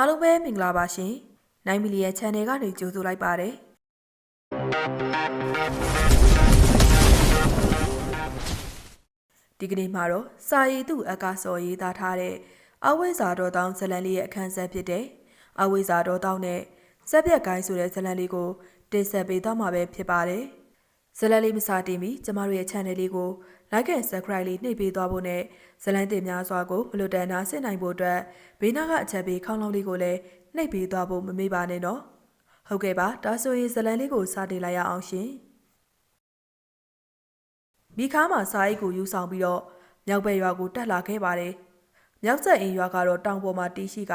အားလုံးပဲမင်္ဂလာပါရှင်။နိုင်မီလီရဲ့ channel ကနေကြိုဆိုလိုက်ပါတယ်။ဒီကနေ့မှာတော့စာရည်သူအကာစော်ရေးသားထားတဲ့အဝိဇ္ဇာတော်တောင်းဇလန်လေးရဲ့အခန်းဆက်ဖြစ်တဲ့အဝိဇ္ဇာတော်တောင်းနဲ့စက်ပြက်ကိုင်းဆိုတဲ့ဇလန်လေးကိုတင်ဆက်ပေးသွားမှာပဲဖြစ်ပါတယ်။ဇလန်လေးမစတင်မီကျမတို့ရဲ့ channel လေးကို like and subscribe လေးနှိပ်ပေးသွားဖို့နဲ့ဇလန်တင်များစွာကိုမလွတ်တမ်းနာဆင်နိုင်ဖို့အတွက်ဘေးနားကအချက်ပေးခေါင်းလုံးလေးကိုလည်းနှိပ်ပေးသွားဖို့မမေ့ပါနဲ့နော်။ဟုတ်ကဲ့ပါဒါဆိုရင်ဇလန်လေးကိုစတင်လိုက်ရအောင်ရှင်။မိခါမှာစာအိတ်ကိုယူဆောင်ပြီးတော့မြောက်ဘက်ရွာကိုတက်လာခဲ့ပါတယ်။မြောက်ဆက်အင်းရွာကတော့တောင်ပေါ်မှာတီးရှိက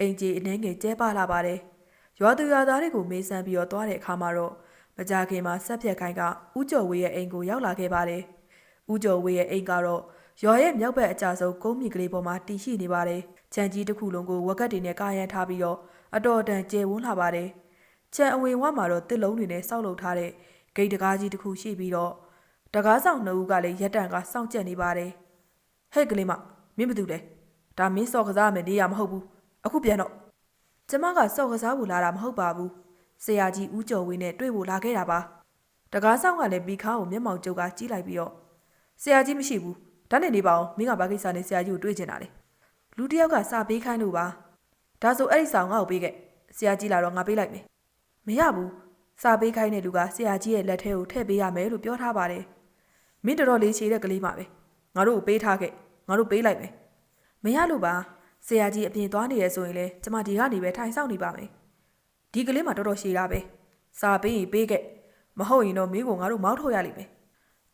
အင်ကြီးအနှဲငယ်ကျဲပါလာပါတယ်။ရွာသူရွာသားတွေကိုမေးစမ်းပြီးတော့သွားတဲ့အခါမှာတော့မကြခင်မှာဆက်ပြက်ခိုင်းကဥကျော်ဝေးရဲ့အိမ်ကိုရောက်လာခဲ့ပါတယ်။ ဥကျော်ဝေးရဲ့အိမ်ကတော့ရွာရဲ့မြောက်ဘက်အကျဆုံးကုန်းမြင့်ကလေးပေါ်မှာတီရှိနေပါတယ်။ခြံကြီးတစ်ခုလုံးကိုဝက်ကတ်တွေနဲ့ကာရန်ထားပြီးတော့အတော်တန်ကျဲဝန်းလာပါတယ်။ခြံအဝင်ဝမှာတော့တစ်လုံးတွေနဲ့စောက်လုပ်ထားတဲ့ဂိတ်တကားကြီးတစ်ခုရှိပြီးတော့တကားဆောင်နှစ်ဦးကလည်းရက်တန်ကစောင့်ကြက်နေပါတယ်။ဟဲ့ကလေးမမင်းဘာတူလဲ။ဒါမင်းစော်ကစားမယ်နေရမဟုတ်ဘူး။အခုပြန်တော့ကျမကစော်ကစားဖို့လာတာမဟုတ်ပါဘူး။ဆရာကြီးဦးကျော်ဝင်းနဲ့တွေ့ဖို့လာခဲ့တာပါ။တကားဆောင်ကလည်းမိခါကိုမျက်မှောင်ကျုပ်ကကြီးလိုက်ပြီးတော့ ဆရာကြီးမရှိဘူး။ဒါနဲ့နေပါအောင်မင်းကဘာကိစ္စနဲ့ဆရာကြီးကိုတွေ့ချင်တာလဲ။လူတစ်ယောက်ကစာပေးခိုင်းလို့ပါ။ဒါဆိုအဲ့ဒီဆောင်ငါ့ကိုပေးခဲ့။ဆရာကြီးလာတော့ငါပေးလိုက်မယ်။မရဘူး။စာပေးခိုင်းတဲ့လူကဆရာကြီးရဲ့လက်ထဲကိုထည့်ပေးရမယ်လို့ပြောထားပါတယ်။မင်းတော်တော်လေးခြေတဲ့ကလေးမှပဲ။ငါတို့ကိုပေးထားခဲ့။ငါတို့ပေးလိုက်မယ်။မရလို့ပါ။ဆရာကြီးအပြင်သွားနေရဆိုရင်လေကျမဒီကနေပဲထိုင်ဆောင်နေပါမယ်။ဒီကလေးမှတော်တော်ရှည်တာပဲ။စာပေးရင်ပေးခဲ့။မဟုတ်ရင်တော့မင်းကိုငါတို့မောင်းထုတ်ရလိမ့်မယ်။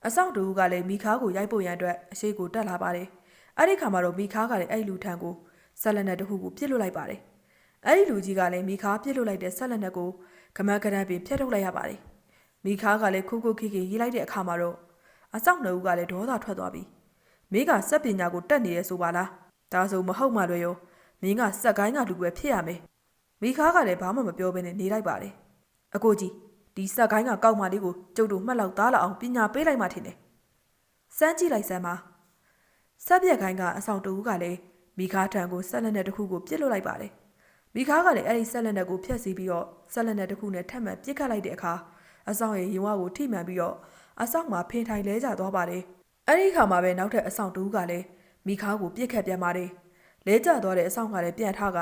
အဆောင်တူကလည်းမိခါကိုရိုက်ဖို့ရန်အတွက်အရှိကိုတက်လာပါတယ်။အဲ့ဒီခါမှာတော့မိခါကလည်းအဲ့ဒီလူထံကိုဆက်လက်နဲ့တစ်ခုကိုပြစ်လွတ်လိုက်ပါတယ်။အဲ့ဒီလူကြီးကလည်းမိခါပြစ်လွတ်လိုက်တဲ့ဆက်လက်နဲ့ကိုကမန်းကရန်ပင်ဖျက်ထုတ်လိုက်ရပါတယ်။မိခါကလည်းခုခုခိခိရေးလိုက်တဲ့အခါမှာတော့အဆောင်တူကလည်းဒေါသထွက်သွားပြီ။မိကစက်ပညာကိုတက်နေရဲဆိုပါလား။ဒါဆိုမဟုတ်မှလွယ်ရောမင်းကစက်ကိုင်းကလူပဲဖြစ်ရမယ်။မိခါကလည်းဘာမှမပြောဘဲနဲ့နေလိုက်ပါတယ်။အကိုကြီး ဒီစက်ကိုင်းကကောက်မလေးကိုကျုပ်တို့မှတ်လောက်သားလောက်အောင်ပညာပေးလိုက်မှထင်တယ်။စမ်းကြည့်လိုက်စမ်းပါ။စက်ပြက်ကိုင်းကအဆောင်တူကလည်းမိခါထံကိုဆက်လက်နဲ့တစ်ခုကိုပြစ်လွတ်လိုက်ပါတယ်။မိခါကလည်းအဲ့ဒီဆက်လက်နဲ့ကိုဖျက်ဆီးပြီးတော့ဆက်လက်နဲ့တစ်ခုနဲ့ထပ်မံပြစ်ခတ်လိုက်တဲ့အခါအဆောင်ရဲ့ရင်ဝါကိုထိမှန်ပြီးတော့အဆောင်မှာဖင်ထိုင်လဲကျသွားပါတယ်။အဲ့ဒီခါမှာပဲနောက်ထပ်အဆောင်တူကလည်းမိခါကိုပြစ်ခတ်ပြန်ပါတယ်။လဲကျသွားတဲ့အဆောင်ကလည်းပြန်ထားက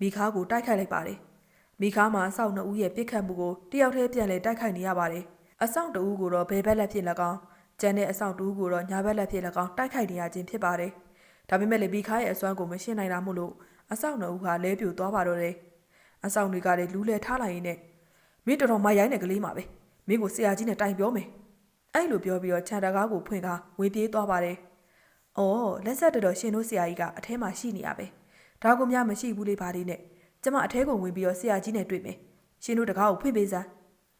မိခါကိုတိုက်ခိုက်လိုက်ပါတယ်။ မိခါမှာအဆောင်နှစ်ဦးရဲ့ပြစ်ခတ်မှုကိုတယောက်တည်းပြန်လဲတိုက်ခိုက်နေရပါတယ်။အဆောင်တူကိုတော့ဘယ်ဘက်လက်ဖြစ်၎င်းကျန်တဲ့အဆောင်တူကိုတော့ညာဘက်လက်ဖြစ်၎င်းတိုက်ခိုက်နေရခြင်းဖြစ်ပါတယ်။ဒါပေမဲ့လေမိခါရဲ့အစွမ်းကိုမရှင်းနိုင်တာမို့လို့အဆောင်နှစ်ဦးကလဲပြိုသွားပါတော့တယ်။အဆောင်တွေကလည်းလူးလဲထားလိုက်ရင်းနဲ့မင်းတော်တော်မရိုင်းတဲ့ကလေးမှာပဲမင်းကိုဆရာကြီးနဲ့တိုင်ပြောမယ်။အဲ့လိုပြောပြီးတော့ခြံတကားကိုဖွင့်ကားဝင်ပြေးသွားပါတယ်။အော်လက်ဆက်တော်တော်ရှင်တို့ဆရာကြီးကအထဲမှာရှိနေရပဲ။ဒါကများမရှိဘူးလေပါလေးနဲ့ ကျမအထဲကိုဝင်ပြီးတော့ဆရာကြီးနဲ့တွေ့မယ်။ရှင်တို့တကားကိုဖွင့်ပေးစမ်း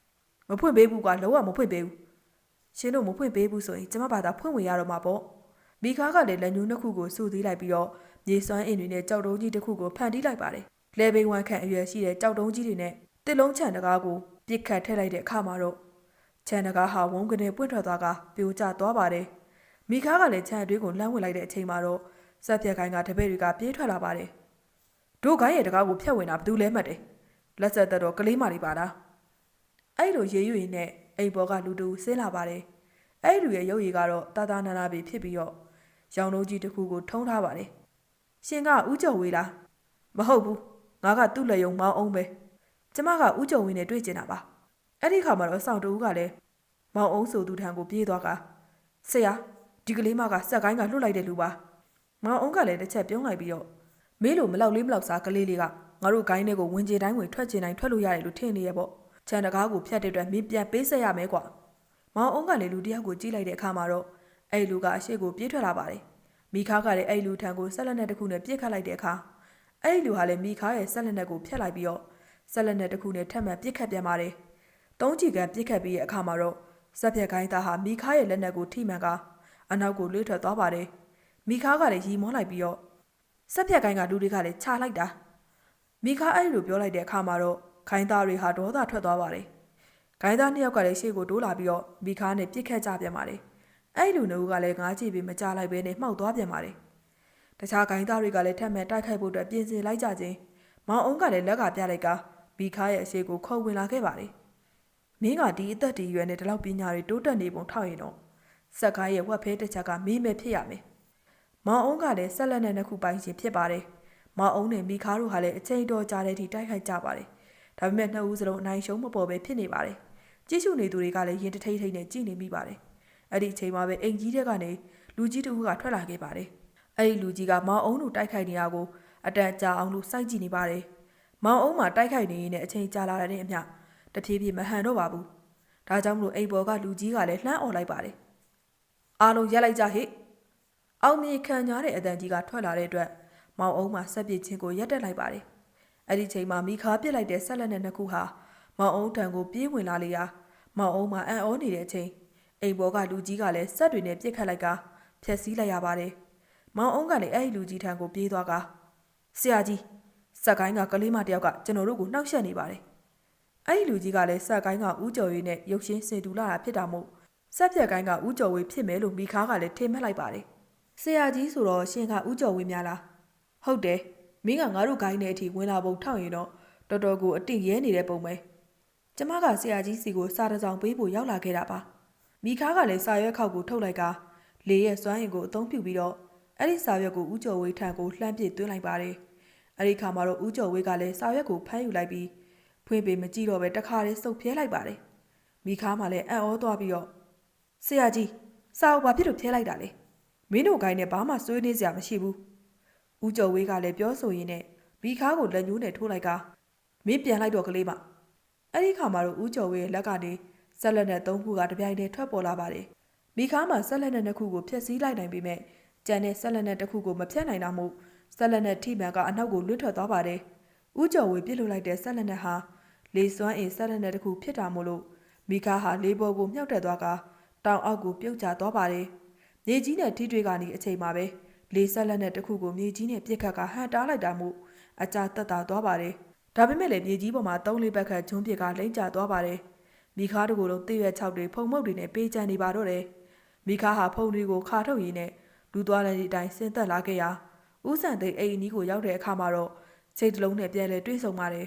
။မဖွင့်ပေးဘူးကွာလုံးဝမဖွင့်ပေးဘူး။ရှင်တို့မဖွင့်ပေးဘူးဆိုရင်ကျမဘာသာဖွင့်ဝင်ရတော့မှာပေါ့။မိခါကလည်းလက်ညှိုးနှစ်ခုကိုစူသေးလိုက်ပြီးတော့မြေစွမ်းအင်တွေနဲ့ကြောက်တုံးကြီးတစ်ခုကိုဖန်တီးလိုက်ပါတယ်။လဲဘိန်ဝမ်ခန့်အရွယ်ရှိတဲ့ကြောက်တုံးကြီးတွေနဲ့တစ်လုံးချန်တကားကိုပြစ်ခတ်ထည့်လိုက်တဲ့အခါမှာတော့ချန်တကားဟာဝုန်းကနေပွင့်ထွက်သွားကပြိုကျသွားပါတယ်။မိခါကလည်းချန်အတွေးကိုလှမ်းဝင်လိုက်တဲ့အချိန်မှာတော့စက်ပြက်ကိုင်းကတပည့်တွေကပြေးထွက်လာပါတယ်။ တို့ကိုင်းရဲ့တကားကိုဖျက်ဝင်တာဘယ်သူလဲမှတ်တယ်။လက်ဆက်သက်တော့ကလေးမလေးပါလား။အဲ့လိုရေးရွေနဲ့အိမ်ပေါ်ကလူတူဆင်းလာပါတယ်။အဲ့လူရဲ့ရုပ်ရည်ကတော့တာတာနာနာပဲဖြစ်ပြီးတော့ရောင်လုံးကြီးတစ်ခုကိုထုံးထားပါတယ်။ရှင်ကဥကျော်ဝေးလား။မဟုတ်ဘူး။ငါကသူ့လက်ယုံမောင်းအောင်ပဲ။ကျမကဥကျော်ဝေးနဲ့တွေ့ကျင်တာပါ။အဲ့ဒီခါမှာတော့ဆောင်တူကလည်းမောင်အောင်ဆိုသူထံကိုပြေးသွားကဆရာဒီကလေးမကစက်ကိုင်းကလွတ်လိုက်တဲ့လူပါ။မောင်အောင်ကလည်းတစ်ချက်ပြုံးလိုက်ပြီးတော့ မေးလို့မလောက်လေးမလောက်စားကလေးလေးကငါတို့ဂိုင်းတွေကိုဝင်ကြေတိုင်းဝင်ထွက်ကျင်တိုင်းထွက်လို့ရတယ်လို့ထင်နေရပေါ့။ခြံတကားကိုဖျက်တဲ့အတွက်မင်းပြန်ပေးဆက်ရမယ်ကွာ။မောင်အောင်ကလည်းလူတစ်ယောက်ကိုကြည့်လိုက်တဲ့အခါမှာတော့အဲ့လူကအရှိကိုပြေးထွက်လာပါတယ်။မိခါကလည်းအဲ့လူထံကိုဆက်လက်နဲ့တစ်ခုနဲ့ပြစ်ခတ်လိုက်တဲ့အခါအဲ့လူဟာလည်းမိခါရဲ့ဆက်လက်နဲ့ကိုဖျက်လိုက်ပြီးတော့ဆက်လက်နဲ့တစ်ခုနဲ့ထပ်မံပြစ်ခတ်ပြန်ပါတယ်။သုံးချီကန်ပြစ်ခတ်ပြီးတဲ့အခါမှာတော့စက်ပြက်ကိုင်းသားဟာမိခါရဲ့လက်နက်ကိုထိမှန်ကအနောက်ကိုလွှတ်ထွက်သွားပါတယ်။မိခါကလည်းရီမောလိုက်ပြီးတော့ စက်ပြက်ကိုင်းကလူတွေကလည်းခြာလိုက်တာမိခါအဲ့လိုပြောလိုက်တဲ့အခါမှာတော့ခိုင်းသားတွေဟာဒေါသထွက်သွားပါတယ်။ခိုင်းသားနှစ်ယောက်ကလည်းရှေ့ကိုတိုးလာပြီးတော့မိခါနဲ့ပြစ်ခတ်ကြပြန်ပါတယ်။အဲ့လူနှုတ်ကလည်းငားကြည့်ပြီးမကြလိုက်ဘဲနဲ့မှောက်သွားပြန်ပါတယ်။တခြားခိုင်းသားတွေကလည်းထပ်မံတိုက်ခိုက်ဖို့အတွက်ပြင်ဆင်လိုက်ကြခြင်းမောင်အုံးကလည်းလက်ကပြလိုက်ကမိခါရဲ့အရှိကိုခုံဝင်လာခဲ့ပါတယ်မင်းကဒီအသက်ဒီရွယ်နဲ့ဒီလောက်ပညာတွေတိုးတက်နေပုံထောက်ရင်တော့စက်ကားရဲ့ဝက်ဖဲတစ်ချက်ကမင်းပဲဖြစ်ရမယ် မောင်အုံးကလည်းဆက်လက်နဲ့နှစ်ခုပိုင်ရှင်ဖြစ်ပါတယ်မောင်အုံးနဲ့မိခါတို့ဟာလည်းအချိန်တော်ကြာတဲ့အထိတိုက်ခိုက်ကြပါတယ်ဒါပေမဲ့နှစ်ဦးစလုံးအနိုင်ရှုံးမပေါ်ပဲဖြစ်နေပါတယ်ကြည့်ရှုနေသူတွေကလည်းရင်တထိတ်ထိတ်နဲ့ကြည်နေမိပါတယ်အဲ့ဒီအချိန်မှာပဲအိမ်ကြီးတဲ့ကနေလူကြီးတစ်ဦးကထွက်လာခဲ့ပါတယ်အဲ့ဒီလူကြီးကမောင်အုံးတို့တိုက်ခိုက်နေတာကိုအတန်ကြာအောင်လို့စိုက်ကြည့်နေပါတယ်မောင်အုံးမှာတိုက်ခိုက်နေရင်လည်းအချိန်ကြာလာတဲ့အမျှတဖြည်းဖြည်းမဟန်တော့ပါဘူးဒါကြောင့်မလို့အိမ်ပေါ်ကလူကြီးကလည်းလှမ်းអော်လိုက်ပါတယ်အားလုံးရက်လိုက်ကြဟိ အောင်မြေခံညားတဲ့အတန်ကြီးကထွက်လာတဲ့အတွက်မောင်အုံးမှာဆက်ပစ်ချင်းကိုရက်တက်လိုက်ပါတယ်အဲ့ဒီချိန်မှာမိခါပစ်လိုက်တဲ့ဆက်လက်နဲ့နှစ်ခုဟာမောင်အုံးထံကိုပြေးဝင်လာလေရာမောင်အုံးမှာအံ့ဩနေတဲ့အချိန်အိမ်ပေါ်ကလူကြီးကလည်းဆက်တွေနဲ့ပြစ်ခတ်လိုက်ကဖျက်ဆီးလိုက်ရပါတယ်မောင်အုံးကလည်းအဲ့ဒီလူကြီးထံကိုပြေးသွားကဆရာကြီးစက်ကိုင်းကကလေးမတယောက်ကကျွန်တော်တို့ကိုနှောက်ယှက်နေပါတယ်အဲ့ဒီလူကြီးကလည်းစက်ကိုင်းကဥကြော်ရည်နဲ့ရုပ်ရှင်စင်တူလာတာဖြစ်တာမို့ဆက်ပြက်ကိုင်းကဥကြော်ဝေးဖြစ်မယ်လို့မိခါကလည်းထင်မှတ်လိုက်ပါတယ် ဆရာကြီးဆိုတော့ရှင်ကဥကြော်ဝေးများလားဟုတ်တယ်မင်းကငါတို့ဂိုင်းနဲ့အထိဝင်လာပုံထောက်ရင်တော့တော်တော်ကိုအတိရဲနေတဲ့ပုံပဲကျမကဆရာကြီးစီကိုစာတစ်စောင်ပေးဖို့ရောက်လာခဲ့တာပါမိခါကလည်းစာရွက်ခောက်ကိုထုတ်လိုက်ကလေရဲ့စွမ်းအင်ကိုအသုံးပြုပြီးတော့အဲ့ဒီစာရွက်ကိုဥကြော်ဝေးထံကိုလှမ်းပစ်သွင်းလိုက်ပါတယ်အဲ့ဒီခါမှာတော့ဥကြော်ဝေးကလည်းစာရွက်ကိုဖမ်းယူလိုက်ပြီးဖွင့်ပေးမကြည့်တော့ပဲတခါတည်းစုပ်ဖြဲလိုက်ပါတယ်မိခါမှလည်းအံ့ဩသွားပြီးတော့ဆရာကြီးစာအုပ်ဘာဖြစ်လို့ဖြဲလိုက်တာလဲ မင်းတို့ဂိုင်းနဲ့ဘာမှဆွေးနွေးစရာမရှိဘူးဦးကျော်ဝေးကလည်းပြောဆိုရင်းနဲ့မိခါကိုလက်ညှိုးနဲ့ထိုးလိုက်ကမင်းပြန်လိုက်တော့ကလေးမအဲ့ဒီခါမှာတော့ဦးကျော်ဝေးရဲ့လက်ကနေဆက်လက်နဲ့သုံးခုကတပြိုင်တည်းထွက်ပေါ်လာပါတယ်မိခါမှာဆက်လက်နဲ့နှစ်ခုကိုဖျက်ဆီးလိုက်နိုင်ပေမဲ့ကြံတဲ့ဆက်လက်နဲ့တစ်ခုကိုမဖျက်နိုင်တာမို့ဆက်လက်နဲ့ထိမှန်ကအနောက်ကိုလွတ်ထွက်သွားပါတယ်ဦးကျော်ဝေးပြစ်လို့လိုက်တဲ့ဆက်လက်နဲ့ဟာလေစွမ်းအင်ဆက်လက်နဲ့တစ်ခုဖြစ်တာမို့လို့မိခါဟာလေးပေါ်ကိုမြှောက်တက်သွားကတောင်အောက်ကိုပြုတ်ကျသွားပါတယ် မြေကြီးနဲ့ထိတွေ့ကနေအချိန်မှာပဲလေဆက်လက်နဲ့တစ်ခုကိုမြေကြီးနဲ့ပြစ်ခတ်ကဟန်တားလိုက်တာမို့အကြတက်တာသွားပါတယ်ဒါပေမဲ့လည်းမြေကြီးပေါ်မှာသုံးလေးဘက်ခတ်ဂျွန်းပစ်ကလိမ့်ကျသွားပါတယ်မိခါတို့ကိုယ်လုံးတိရွက်၆တွေဖုံမှုတ်တွေနဲ့ပေးချမ်းနေပါတော့တယ်မိခါဟာဖုံတွေကိုခါထုတ်ရင်းနဲ့လူသွားတဲ့အတိုင်းဆင်းသက်လာခဲ့ရာဦးဆန်သိန်းအိမ်အနီးကိုရောက်တဲ့အခါမှာတော့စိတ်တလုံးနဲ့ပြန်လဲတွေးဆုံပါတယ်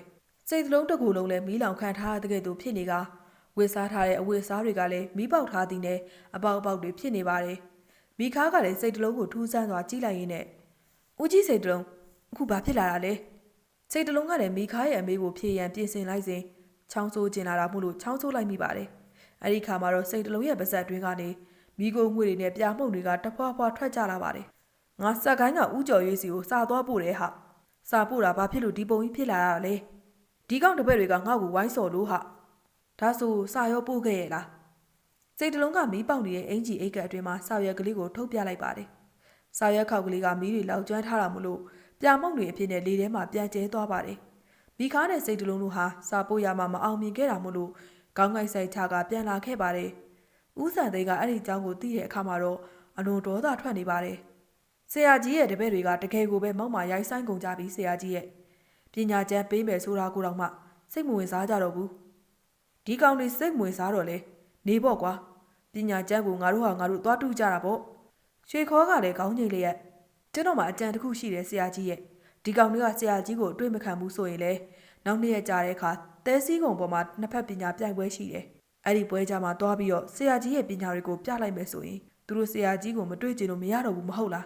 စိတ်တလုံးတစ်ခုလုံးလည်းမီးလောင်ခံထားတဲ့ကဲ့သို့ဖြစ်နေကဝစ်စားထားတဲ့အဝတ်အစားတွေကလည်းမီးပေါက်ထားသည်နဲ့အပေါက်အပေါက်တွေဖြစ်နေပါတယ် မိခါကလည်းစိတ်တလုံးကိုထူးဆန်းစွာကြည့်လိုက်ရင်းနဲ့ဦးကြီးစိတ်တလုံးအခုဘာဖြစ်လာတာလဲစိတ်တလုံးကလည်းမိခါရဲ့အမေကိုဖြေရန်ပြင်ဆင်လိုက်စဉ်ချောင်းဆိုးကျင်လာတာမို့လို့ချောင်းဆိုးလိုက်မိပါတယ်အဲ့ဒီခါမှာတော့စိတ်တလုံးရဲ့ပါဇက်တွင်းကနေမိကိုငွေတွေနဲ့ပြာမှုန့်တွေကတဖွာဖွာထွက်ကြလာပါတယ်ငါစက်ကိုင်းကဥကြော်ရွေးစီကိုစာသွားပို့တယ်ဟာစာပို့တာဘာဖြစ်လို့ဒီပုံကြီးဖြစ်လာတာလဲဒီကောင်တပည့်တွေကငါ့ကိုဝိုင်းစော်လို့ဟာဒါဆိုစာရောပို့ခဲ့ရဲ့လား စိတ်တလုံးကမီးပေါက်နေတဲ့အင်ဂျီအိတ်ကအတွင်းမှာစာရွက်ကလေးကိုထုတ်ပြလိုက်ပါတယ်။စာရွက်ခောက်ကလေးကမီးတွေလောက်ကျွမ်းထားတာမို့လို့ပြမုံတွေအဖြစ်နဲ့လေထဲမှာပြန်ကျဲသွားပါတယ်။မိခါနဲ့စိတ်တလုံးတို့ဟာစာပို့ရမှာမအောင်မြင်ခဲ့တာမို့လို့ခေါင်းကိုက်ဆိုင်ချကပြန်လာခဲ့ပါတယ်။ဦးဆန်သိန်းကအဲ့ဒီအကြောင်းကိုသိတဲ့အခါမှာတော့အလွန်ဒေါသထွက်နေပါတယ်။ဆရာကြီးရဲ့တပည့်တွေကတကယ်ကိုပဲမောက်မာရိုက်ဆိုင်ကုန်ကြပြီဆရာကြီးရဲ့ပညာကျမ်းပေးမယ်ဆိုတာကိုတော့မှစိတ်မဝင်စားကြတော့ဘူး။ဒီကောင်တွေစိတ်မဝင်စားတော့လေ။ နေပေါ့ကွာပညာကျမ်းကိုငါတို့ဟာငါတို့သွားတူးကြတာပေါ့ရွှေခေါ်ကလည်းခေါင်းငိတ်လျက်ကျွန်တော်မှအကြံတစ်ခုရှိတယ်ဆရာကြီးရဲ့ဒီကောင်တွေကဆရာကြီးကိုအတွေ့မခံဘူးဆိုရင်လေနောက်နေ့ရက်ကြာတဲ့အခါတဲစည်းကုံပေါ်မှာနှစ်ဖက်ပညာပြိုင်ပွဲရှိတယ်အဲ့ဒီပွဲကြမှာတွားပြီးတော့ဆရာကြီးရဲ့ပညာတွေကိုပြလိုက်မယ်ဆိုရင်သူတို့ဆရာကြီးကိုမတွေ့ကြလို့မရတော့ဘူးမဟုတ်လား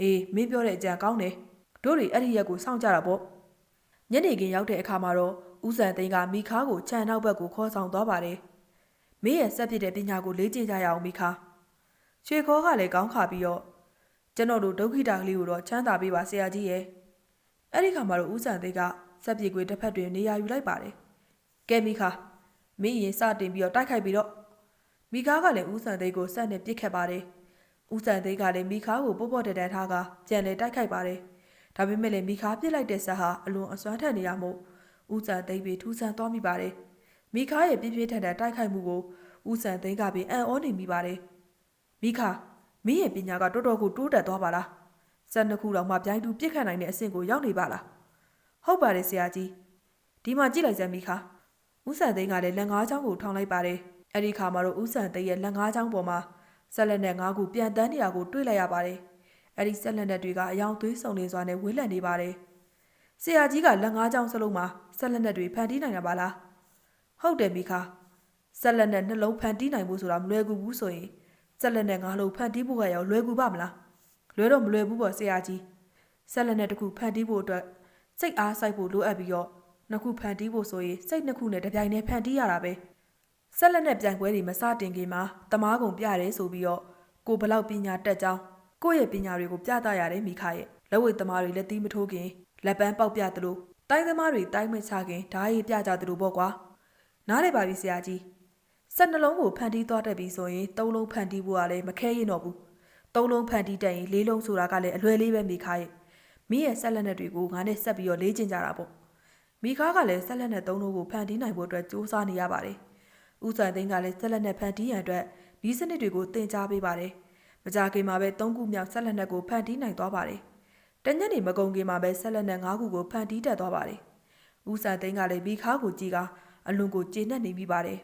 အေးမင်းပြောတဲ့အကြံကောင်းတယ်တို့တွေအဲ့ဒီရက်ကိုစောင့်ကြတာပေါ့ညနေခင်းရောက်တဲ့အခါမှာတော့ဦးစံသိန်းကမိခါကိုခြံနောက်ဘက်ကိုခေါ်ဆောင်သွားပါတယ် မင်းရဲ့ဆက်ဖြစ်တဲ့ပညာကိုလေ့ကျင့်ကြရအောင်မိခါရွှေခေါ်ကလည်းကောင်းခါပြီးတော့ကျွန်တော်တို့ဒုက္ခိတာကလေးကိုတော့ချမ်းသာပေးပါဆရာကြီးရဲ့အဲ့ဒီခါမှာတော့ဦးစံသိကဆက်ပြေကွေတစ်ဖက်တွင်နေရာယူလိုက်ပါတယ်ကဲမိခါမင်းရင်စတင်ပြီးတော့တိုက်ခိုက်ပြီးတော့မိခါကလည်းဦးစံသိကိုဆက်နဲ့ပြစ်ခတ်ပါတယ်ဦးစံသိကလည်းမိခါကိုပို့ပို့တတန်းထားကကြံလေတိုက်ခိုက်ပါတယ်ဒါပေမဲ့လည်းမိခါပြစ်လိုက်တဲ့ဆက်ဟာအလွန်အစွမ်းထက်နေရမို့ဦးစံသိပြီးထူးဆန်းသွားမိပါတယ် မိခါရဲ့ပြင်းပြင်းထန်ထန်တိုက်ခိုက်မှုကိုဦးစံသိန်းကပင်အံ့ဩနေမိပါတယ်မိခါမင်းရဲ့ပညာကတော်တော်ကိုတိုးတက်သွားပါလားစက်နှစ်ခုတော့မှပြိုင်တူပြစ်ခတ်နိုင်တဲ့အဆင့်ကိုရောက်နေပါလားဟုတ်ပါတယ်ဆရာကြီးဒီမှာကြည့်လိုက်စမ်းမိခါဦးစံသိန်းကလည်းလက်ငါးချောင်းကိုထောင်လိုက်ပါတယ်အဲ့ဒီခါမှာတော့ဦးစံသိန်းရဲ့လက်ငါးချောင်းပေါ်မှာဆက်လက်နဲ့ငါးခုပြန်တန်းနေတာကိုတွေ့လိုက်ရပါတယ်အဲ့ဒီဆက်လက်နဲ့တွေကအယောင်သွေးဆုံနေစွာနဲ့ဝေးလံနေပါတယ်ဆရာကြီးကလက်ငါးချောင်းစလုံးမှာဆက်လက်နဲ့တွေဖန်တီးနိုင်တာပါလား ဟုတ်တယ်မိခါဆက်လက်နဲ့နှလုံးဖန်တီးနိုင်ဖို့ဆိုတာမလွယ်ကူဘူးဆိုရင်ဆက်လက်နဲ့ငါးလုံးဖန်တီးဖို့ကရောလွယ်ကူပါမလားလွယ်တော့မလွယ်ဘူးပေါ့ဆရာကြီးဆက်လက်နဲ့တစ်ခုဖန်တီးဖို့အတွက်စိတ်အားစိုက်ဖို့လိုအပ်ပြီးတော့နှစ်ခုဖန်တီးဖို့ဆိုရင်စိတ်နှစ်ခုနဲ့တစ်ပြိုင်တည်းဖန်တီးရတာပဲဆက်လက်နဲ့ပြိုင်ပွဲတွေမစတင်ခင်မှာတမားကုံပြရဲဆိုပြီးတော့ကိုဘလောက်ပညာတက်ကြောင်းကိုယ့်ရဲ့ပညာတွေကိုပြသရတယ်မိခရဲ့လက်ဝဲသမားတွေလက်သီးမထိုးခင်လက်ပန်းပေါက်ပြသလိုတိုင်းသမားတွေတိုင်းမချခင်ဓာရီပြကြသလိုပေါ့ကွာ နားလေပါပြီဆရာကြီးဆက်နှလုံးကိုဖန်တီးသွားတတ်ပြီဆိုရင်သုံးလုံးဖန်တီးဖို့ကလည်းမခဲရင်တော့ဘူးသုံးလုံးဖန်တီးတတ်ရင်လေးလုံးဆိုတာကလည်းအလွယ်လေးပဲမိခရဲ့မိရဲ့ဆက်လက်နဲ့တွေကိုငါနဲ့ဆက်ပြီးတော့လေ့ကျင့်ကြတာပေါ့မိခါကလည်းဆက်လက်နဲ့သုံးလုံးကိုဖန်တီးနိုင်ဖို့အတွက်စူးစမ်းနေရပါတယ်ဦးစံသိန်းကလည်းဆက်လက်နဲ့ဖန်တီးရန်အတွက်ဒီစနစ်တွေကိုသင်ကြားပေးပါတယ်မကြခင်မှာပဲသုံးခုမြောက်ဆက်လက်နဲ့ကိုဖန်တီးနိုင်သွားပါတယ်တညနေမကုန်ခင်မှာပဲဆက်လက်နဲ့၅ခုကိုဖန်တီးတတ်သွားပါတယ်ဦးစံသိန်းကလည်းမိခါကိုကြည်က အလွန်ကိုကျေနပ်နေမိပါတယ်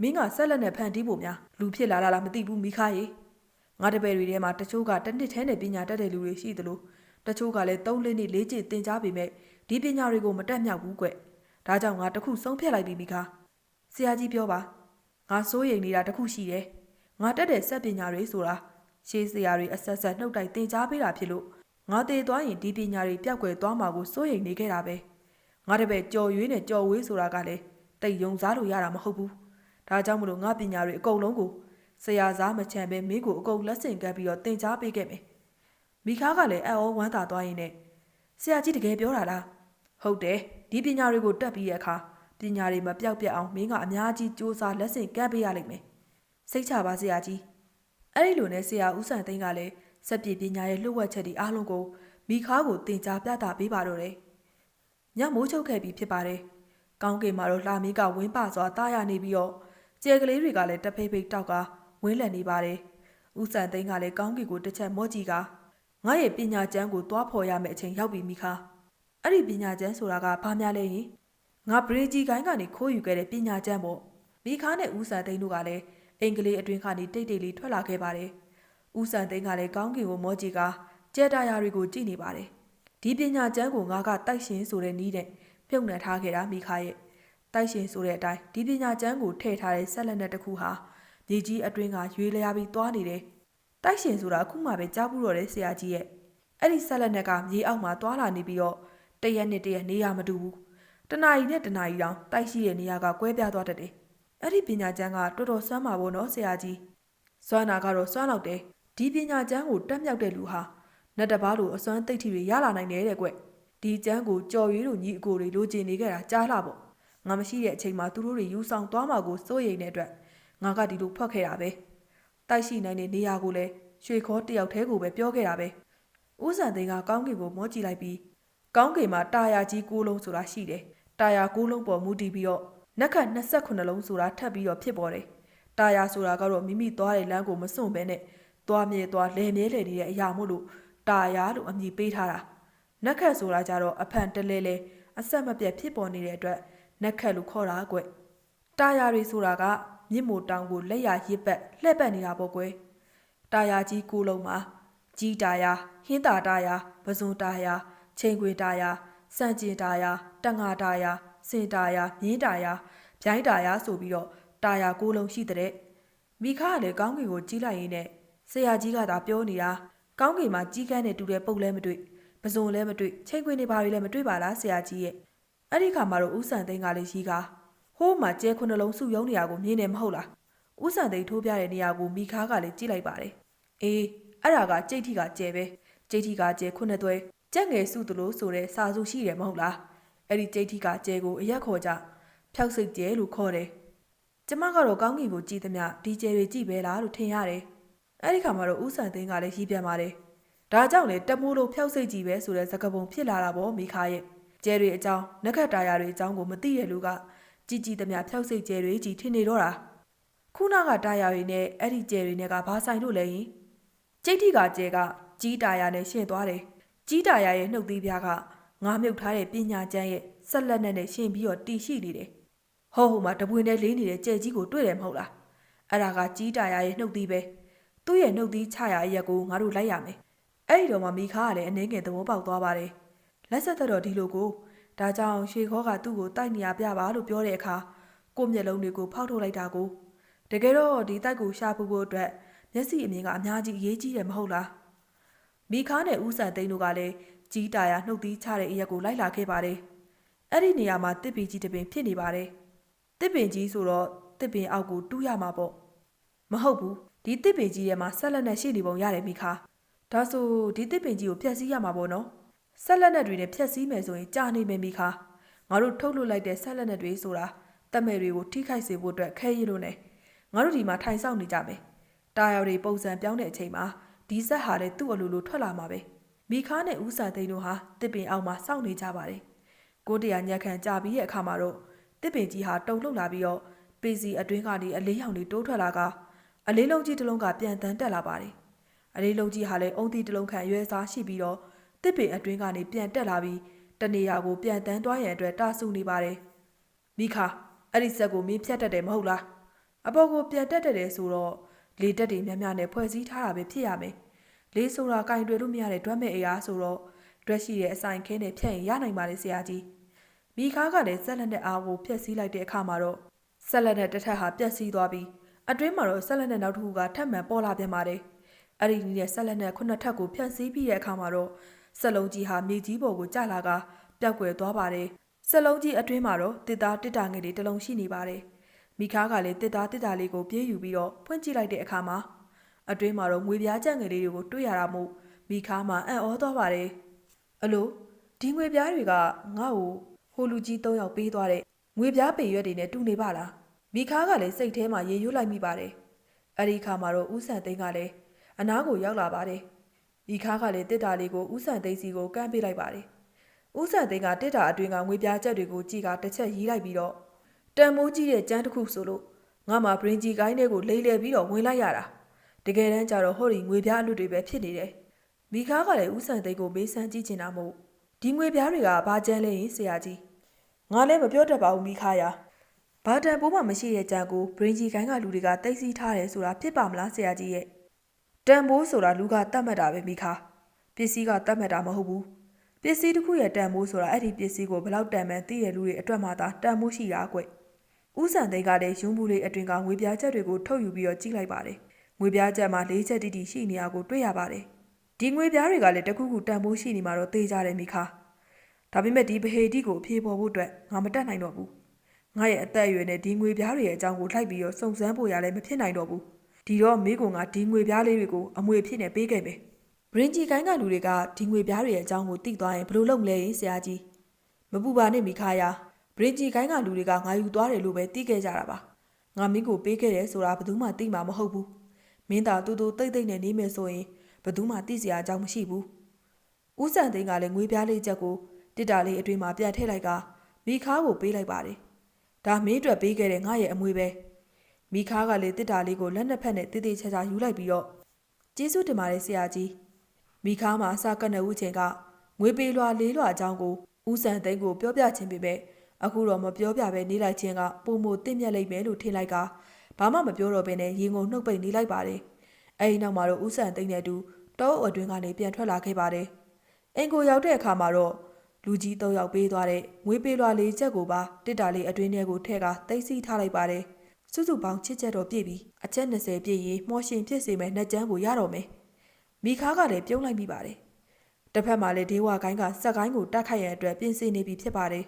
မင်းကဆက်လက်နဲ့ဖန်တီးဖို့များလူဖြစ်လာလားမသိဘူးမိခါရေငါတပည့်တွေထဲမှာတချို့ကတစ်နှစ်ထဲနဲ့ပညာတတ်တဲ့လူတွေရှိသလိုတချို့ကလည်း၃လနှစ်၄ကျင့်သင်ကြားပေမဲ့ဒီပညာတွေကိုမတက်မြောက်ဘူးကွဒါကြောင့်ငါတခုဆုံးဖြတ်လိုက်ပြီမိခါဆရာကြီးပြောပါငါစိုးရိမ်နေတာတခုရှိတယ်ငါတက်တဲ့စက်ပညာတွေဆိုတာရှေးဆရာတွေအဆက်ဆက်နှုတ်တိုက်သင်ကြားပေးတာဖြစ်လို့ငါတည်သွားရင်ဒီပညာတွေပျောက်ကွယ်သွားမှာကိုစိုးရိမ်နေခဲ့တာပဲငါတပည့်ကြော်ရွေးနဲ့ကြော်ဝေးဆိုတာကလည်း တိတ်ယုံစားလို့ရတာမဟုတ်ဘူးဒါကြောင့်မလို့ငါပညာတွေအကုန်လုံးကိုဆရာစားမချန်ပဲမင်းကိုအကုန်လက်ဆင့်ကပ်ပြီးတော့သင်ကြားပေးခဲ့မယ်မိခါကလည်းအံ့ဩဝမ်းသာသွားရင်နဲ့ဆရာကြီးတကယ်ပြောတာလားဟုတ်တယ်ဒီပညာတွေကိုတက်ပြီးတဲ့အခါပညာတွေမပြောက်ပြက်အောင်မင်းကအများကြီးစူးစမ်းလက်ဆင့်ကပ်ပေးရလိမ့်မယ်စိတ်ချပါဆရာကြီးအဲ့ဒီလိုနဲ့ဆရာဦးဆန်သိန်းကလည်းစက်ပြေပညာရဲ့လှုပ်ဝက်ချက်တွေအားလုံးကိုမိခါကိုတင် जा ပြတာပေးပါတော့တယ်ညမိုးချုပ်ခဲ့ပြီးဖြစ်ပါတယ် ကောင်းကင်မှာတော့လှမင်းကဝင်းပစွာတားရနေပြီးတော့ကျဲကလေးတွေကလည်းတဖိတ်ဖိတ်တောက်ကဝင်းလည်နေပါတယ်ဦးဆန်သိန်းကလည်းကောင်းကင်ကိုတစ်ချက်မော့ကြည့်ကငါရဲ့ပညာကျမ်းကိုတွားဖော်ရမယ့်အချိန်ရောက်ပြီမိခါအဲ့ဒီပညာကျမ်းဆိုတာကဘာများလဲယင်ငါဘရေဂျီကိုင်းကနေခိုးယူခဲ့တဲ့ပညာကျမ်းပေါ့မိခါနဲ့ဦးဆန်သိန်းတို့ကလည်းအင်္ဂလိပ်အတွင်းကနေတိတ်တိတ်လေးထွက်လာခဲ့ပါတယ်ဦးဆန်သိန်းကလည်းကောင်းကင်ကိုမောကြည့်ကကျဲတာယာတွေကိုကြည့်နေပါတယ်ဒီပညာကျမ်းကိုငါကတိုက်ရှင်ဆိုတဲ့နီးတဲ့ ပြုတ်နှံထားခဲ့တာမိခါရဲ့တိုက်ရှင်ဆိုတဲ့အတိုင်းဒီပညာကျမ်းကိုထည့်ထားတဲ့ဆက်လက်နဲ့တစ်ခုဟာမြေကြီးအတွင်းကရွေးလျားပြီးသွားနေတယ်တိုက်ရှင်ဆိုတာအခုမှပဲကြားဘူးတော့တယ်ဆရာကြီးရဲ့အဲ့ဒီဆက်လက်နဲ့ကမြေအောက်မှာသွားလာနေပြီးတော့တရက်နဲ့တရက်နေရမတူဘူးတနာရီနဲ့တနာရီတောင်တိုက်ရှိတဲ့နေရာကကွဲပြားသွားတတ်တယ်အဲ့ဒီပညာကျမ်းကတော်တော်စွမ်းပါဘောနော်ဆရာကြီးစွမ်းနာကတော့စွမ်းလောက်တယ်ဒီပညာကျမ်းကိုတက်မြောက်တဲ့လူဟာနတ်တပားလိုအစွမ်းသိတိတွေရလာနိုင်တယ်တဲ့ကွ ဒီကျမ်းကိုကြော်ရွေးလိုညီအကိုတွေလိုချင်နေကြတာကြားလာပေါ့ငါမရှိတဲ့အချိန်မှာသူတို့တွေယူဆောင်သွားမှာကိုစိုးရိမ်တဲ့အတွက်ငါကဒီလိုဖွက်ခဲ့တာပဲတိုက်ရှိနိုင်တဲ့နေရာကိုလည်းရွှေခေါ်တယောက်တည်းကိုပဲပြောခဲ့တာပဲဦးစံသိန်းကကောင်းကင်ကိုမောကြည့်လိုက်ပြီးကောင်းကင်မှာတာယာကြီး၉လုံးဆိုတာရှိတယ်တာယာ၉လုံးပေါ်မူတည်ပြီးတော့နက်ခတ်28လုံးဆိုတာထပ်ပြီးတော့ဖြစ်ပေါ်တယ်တာယာဆိုတာကတော့မိမိသွားတဲ့လမ်းကိုမစွန့်ဘဲနဲ့သွားမြဲသွားလဲမြဲလဲနေတဲ့အရာမို့လို့တာယာလို့အမည်ပေးထားတာ နက်ခတ်ဆိုတာကြတော့အဖန်တလဲလဲအဆက်မပြတ်ဖြစ်ပေါ်နေတဲ့အတွက်နက်ခတ်လို့ခေါ်တာကွတာယာတွေဆိုတာကမြင့်မိုတောင်ကိုလက်ရရစ်ပတ်လှည့်ပတ်နေတာပေါ့ကွယ်တာယာကြီးကိုလုံးမှာကြီးတာယာဟင်းတာတာယာပဇွန်တာယာချိန်ခွေတာယာစံကျင်တာယာတငါတာယာစင်တာယာမြင်းတာယာဗျိုင်းတာယာဆိုပြီးတော့တာယာကိုလုံးရှိတဲ့မိခါကလည်းကောင်းကင်ကိုကြီးလိုက်ရင်းနဲ့ဆရာကြီးကသာပြောနေတာကောင်းကင်မှာကြီးကန်းနဲ့တူတဲ့ပုတ်လဲမတွေ့ ပဇွန်လဲမတွေ့ချိန်ခွေနေပါတွေလည်းမတွေ့ပါလားဆရာကြီးရဲ့အဲ့ဒီခါမှာတော့ဦးစံသိန်းကလည်းရီးကားဟိုးမှာကျဲခုနှလုံးစုယုံနေရကိုမြင်နေမဟုတ်လားဦးစံသိန်းထိုးပြတဲ့နေရာကိုမိခါကလည်းကြည့်လိုက်ပါတယ်အေးအဲ့ဒါကကြိတ်ထီကကျဲပဲကြိတ်ထီကကျဲခုနှစ်သွဲကြက်ငယ်စုတလို့ဆိုတဲ့စာစုရှိတယ်မဟုတ်လားအဲ့ဒီကြိတ်ထီကကျဲကိုအရက်ခေါ်ကြဖြောက်စိတ်ကျဲလို့ခေါ်တယ်ကျမကတော့ကောင်းကင်ကိုကြည်သမျှဒီကျဲတွေကြည့်ပဲလားလို့ထင်ရတယ်အဲ့ဒီခါမှာတော့ဦးစံသိန်းကလည်းရီးပြန်ပါတယ် ဒါကြောင့်လေတမိုးလိုဖြောက်စိတ်ကြီးပဲဆိုတဲ့သကပုံဖြစ်လာတာပေါ့မိခါရဲ့ကျဲတွေအကြောင်းနက်ခတ်တာယာတွေအကြောင်းကိုမသိရလူကကြည်ကြည်သမျှဖြောက်စိတ်ကျဲတွေကြီးထင်နေတော့တာခုနကတာယာတွေနဲ့အဲ့ဒီကျဲတွေနဲ့ကဘာဆိုင်လို့လဲယင်ကျိတ်ထိကကျဲကကြီးတာယာနဲ့ရှင်းသွားတယ်ကြီးတာယာရဲ့နှုတ်သီးပြားကငါမြုပ်ထားတဲ့ပညာကျမ်းရဲ့ဆက်လက်နဲ့နဲ့ရှင်းပြီးတော့တီရှိနေတယ်ဟောဟိုမှာတပွင့်နဲ့လေးနေတဲ့ကျဲကြီးကိုတွေ့တယ်မဟုတ်လားအဲ့ဒါကကြီးတာယာရဲ့နှုတ်သီးပဲသူ့ရဲ့နှုတ်သီးချရာအရက်ကိုငါတို့လိုက်ရမယ် အဲ့ဒီတော့မှမိခါကလည်းအနှင်းငယ်သဘောပေါက်သွားပါတယ်လက်ဆက်သက်တော့ဒီလိုကိုဒါကြောင့်ရှေခေါကသူ့ကိုတိုက်နေရပြပါလို့ပြောတဲ့အခါကို့မျက်လုံးတွေကိုဖောက်ထုတ်လိုက်တာကိုတကယ်တော့ဒီတိုက်ကိုရှာဖို့ဖို့အတွက်မျက်စိအမြင်ကအများကြီးအရေးကြီးတယ်မဟုတ်လားမိခါနဲ့ဦးဆန်သိန်းတို့ကလည်းကြီးတာယာနှုတ်သီးချတဲ့အရက်ကိုလိုက်လာခဲ့ပါတယ်အဲ့ဒီနေရာမှာတစ်ပင်ကြီးတစ်ပင်ဖြစ်နေပါတယ်တစ်ပင်ကြီးဆိုတော့တစ်ပင်အောက်ကိုတူးရမှာပေါ့မဟုတ်ဘူးဒီတစ်ပင်ကြီးထဲမှာဆက်လက်နဲ့ရှိနေပုံရတယ်မိခါ ဒါဆိုဒီတစ်ပင်ကြီးကိုဖျက်ဆီးရမှာပေါ့နော်ဆက်လက်နက်တွေနဲ့ဖျက်ဆီးမယ်ဆိုရင်ကြာနေမယ်မိခါငါတို့ထုတ်လွှတ်လိုက်တဲ့ဆက်လက်နက်တွေဆိုတာတက်မဲ့တွေကိုထိခိုက်စေဖို့အတွက်ခဲရည်လို့နဲ့ငါတို့ဒီမှာထိုင်ဆောင်နေကြမယ်တာယာတွေပုံစံပြောင်းတဲ့အချိန်မှာဒီဆက်ဟာလည်းသူ့အလိုလိုထွက်လာမှာပဲမိခါနဲ့ဦးစာသိန်းတို့ဟာတစ်ပင်အောက်မှာစောင့်နေကြပါတယ်ကိုတရာညက်ခန့်ကြာပြီးရဲ့အခါမှာတော့တစ်ပင်ကြီးဟာတုံလှုပ်လာပြီးတော့ပီစီအတွင်းကနေအလေးရောင်တွေတိုးထွက်လာကအလေးလုံးကြီးတစ်လုံးကပြန်တန်းတက်လာပါတယ် အလေးလုံးကြီးဟာလည်းအုံသီးတစ်လုံးခန့်ရွယ်စားရှိပြီးတော့တစ်ပင်အတွင်းကနေပြန်တက်လာပြီးတနေရာကိုပြန်တန်းသွားရန်အတွက်တာဆူနေပါတယ်။မိခါအဲ့ဒီဆက်ကိုမင်းဖြတ်တတ်တယ်မဟုတ်လား။အပေါ်ကိုပြန်တက်တက်တယ်ဆိုတော့လေတက်တွေများများနဲ့ဖွဲ့စည်းထားတာပဲဖြစ်ရမယ်။လေဆိုတာကင်တွေလို့မရတဲ့တွက်မဲ့အရာဆိုတော့တွက်ရှိတဲ့အဆိုင်ခင်းနဲ့ဖြတ်ရင်ရနိုင်ပါလေဆရာကြီး။မိခါကလည်းဆက်လက်နဲ့အားကိုဖျက်ဆီးလိုက်တဲ့အခါမှာတော့ဆက်လက်နဲ့တစ်ထက်ဟာပြက်စီးသွားပြီးအတွင်းမှာတော့ဆက်လက်နဲ့နောက်တစ်ခုကထပ်မံပေါ်လာပြန်ပါတယ်။ အဲ့ဒီနည်းနဲ့ဆက်လက်နဲ့ခုနှစ်ထပ်ကိုဖျက်ဆီးပြီးတဲ့အခါမှာတော့စက်လုံးကြီးဟာမြေကြီးပေါ်ကိုကျလာကပျောက်ကွယ်သွားပါတယ်။စက်လုံးကြီးအတွင်းမှာတော့တစ်သားတစ်တာငယ်လေးတစ်လုံးရှိနေပါတယ်။မိခါကလည်းတစ်သားတစ်တာလေးကိုပြေးယူပြီးတော့ဖွင့်ကြည့်လိုက်တဲ့အခါမှာအတွင်းမှာတော့ငွေပြားကြက်ငယ်လေးတွေကိုတွေ့ရတာမို့မိခါမှအံ့ဩသွားပါတယ်။အလိုဒီငွေပြားတွေကငါ့ကိုဟိုလူကြီး၃ယောက်ပေးသွားတဲ့ငွေပြားပေရွက်တွေနဲ့တူနေပါလား။မိခါကလည်းစိတ်ထဲမှာရေရွတ်လိုက်မိပါတယ်။အဲ့ဒီအခါမှာတော့ဦးဆန်သိန်းကလည်း အနားကိုရောက်လာပါတယ်။ဤခါကလည်းတစ်တာလေးကိုဥဆန်သိန်းစီကိုကမ်းပေးလိုက်ပါတယ်။ဥဆန်သိန်းကတစ်တာအတွင်းကငွေပြားချက်တွေကိုကြည့်ကတစ်ချက်ရေးလိုက်ပြီးတော့တန်မိုးကြီးတဲ့ကျန်းတစ်ခုဆိုလို့ငါမှဘရင်ကြီးကိုင်းတွေကိုလိမ့်လေပြီးတော့ဝင်လိုက်ရတာ။တကယ်တမ်းကျတော့ဟိုဒီငွေပြားအလွတ်တွေပဲဖြစ်နေတယ်။မိခါကလည်းဥဆန်သိန်းကိုမေးဆန်းကြည့်ချင်တာမို့ဒီငွေပြားတွေကဘာကျန်းလဲရင်ဆရာကြီး။ငါလည်းမပြောတတ်ပါဘူးမိခါရ။ဘာတန်ပိုးမှမရှိတဲ့ကြံကိုဘရင်ကြီးကိုင်းကလူတွေကတိတ်ဆီးထားတယ်ဆိုတာဖြစ်ပါမလားဆရာကြီးရဲ့။ တန်ဖိုးဆိုတာလူကတတ်မှတ်တာပဲမိခါပစ္စည်းကတတ်မှတ်တာမဟုတ်ဘူးပစ္စည်းတစ်ခုရဲ့တန်ဖိုးဆိုတာအဲ့ဒီပစ္စည်းကိုဘယ်လောက်တန်မှန်သိရလူတွေအတွက်မှသာတန်ဖိုးရှိတာကွဥဆန်သိန်းကလည်းရုံးမှုလေးအတွင်ကငွေပြားချက်တွေကိုထုတ်ယူပြီးတော့ကြည့်လိုက်ပါတယ်ငွေပြားချက်မှာ၄ချက်တိတိရှိနေတာကိုတွေ့ရပါတယ်ဒီငွေပြားတွေကလည်းတစ်ခုခုတန်ဖိုးရှိနေမှာတော့သိကြတယ်မိခါဒါပေမဲ့ဒီဘဟေတိကိုအပြေပေါ်ဖို့အတွက်ငါမတက်နိုင်တော့ဘူးငါရဲ့အသက်အရွယ်နဲ့ဒီငွေပြားတွေရဲ့အကြောင်းကိုလိုက်ပြီးတော့စုံစမ်းဖို့ရလည်းမဖြစ်နိုင်တော့ဘူး ဒီတော့မိကွန်ကဒီငွေပြားလေးတွေကိုအမွေဖြစ်နေပေးခဲ့မယ်။ဘရင်ကြီးကိုင်းကလူတွေကဒီငွေပြားတွေရဲ့အကြောင်းကိုသိသွားရင်ဘယ်လိုလုပ်မလဲဆရာကြီး။မပူပါနဲ့မိခါယာဘရင်ကြီးကိုင်းကလူတွေကငါယူသွားတယ်လို့ပဲသိခဲ့ကြတာပါ။ငါမင်းကိုပေးခဲ့တယ်ဆိုတာဘယ်သူမှသိမှာမဟုတ်ဘူး။မင်းသာတူတူတိတ်တိတ်နဲ့နေမယ်ဆိုရင်ဘယ်သူမှသိစရာအကြောင်းမရှိဘူး။ဦးစံသိန်းကလည်းငွေပြားလေးချက်ကိုတစ်တာလေးအတွင်မှာပြန်ထည့်လိုက်ကမိခါကိုပေးလိုက်ပါတယ်။ဒါမင်းအတွက်ပေးခဲ့တဲ့ငါရဲ့အမွေပဲ။ မိခါကလည်းတစ်တာလေးကိုလက်နှစ်ဖက်နဲ့တည်တည်ချာချာယူလိုက်ပြီးတော့ကျေးဇူးတင်ပါတယ်ဆရာကြီးမိခါမှာအစာကနဦးချင်းကငွေပေးလွှာလေးလွှာအကြောင်းကိုဦးစံသိန်းကိုပြောပြခြင်းပေမဲ့အခုတော့မပြောပြပဲနေလိုက်ခြင်းကပုံမတင့်မြက်လိုက်မယ်လို့ထင်လိုက်ကဘာမှမပြောတော့ဘဲနဲ့ရေငုံနှုတ်ပိတ်နေလိုက်ပါတယ်အဲဒီနောက်မှာတော့ဦးစံသိန်းနဲ့အတူတောအုပ်အတွင်းကနေပြန်ထွက်လာခဲ့ပါတယ်အင်ကိုရောက်တဲ့အခါမှာတော့လူကြီး၃ယောက်ပေးသွားတဲ့ငွေပေးလွှာလေးချက်ကိုပါတစ်တာလေးအတွင်းထဲကိုထည့်ကသိမ်းဆည်းထားလိုက်ပါတယ် စုစုပေါင်းချစ်ချက်တော့ပြည့်ပြီအချက်20ပြည့်ရင်မှောရှင်ဖြစ်စေမဲ့နှက်ကြမ်းကိုရတော့မယ်မိခါကလည်းပြုံးလိုက်မိပါတယ်တစ်ဖက်မှာလည်းဒေဝကိုင်းကစက်ကိုင်းကိုတတ်ခိုက်ရန်အတွက်ပြင်ဆင်နေပြီဖြစ်ပါတယ်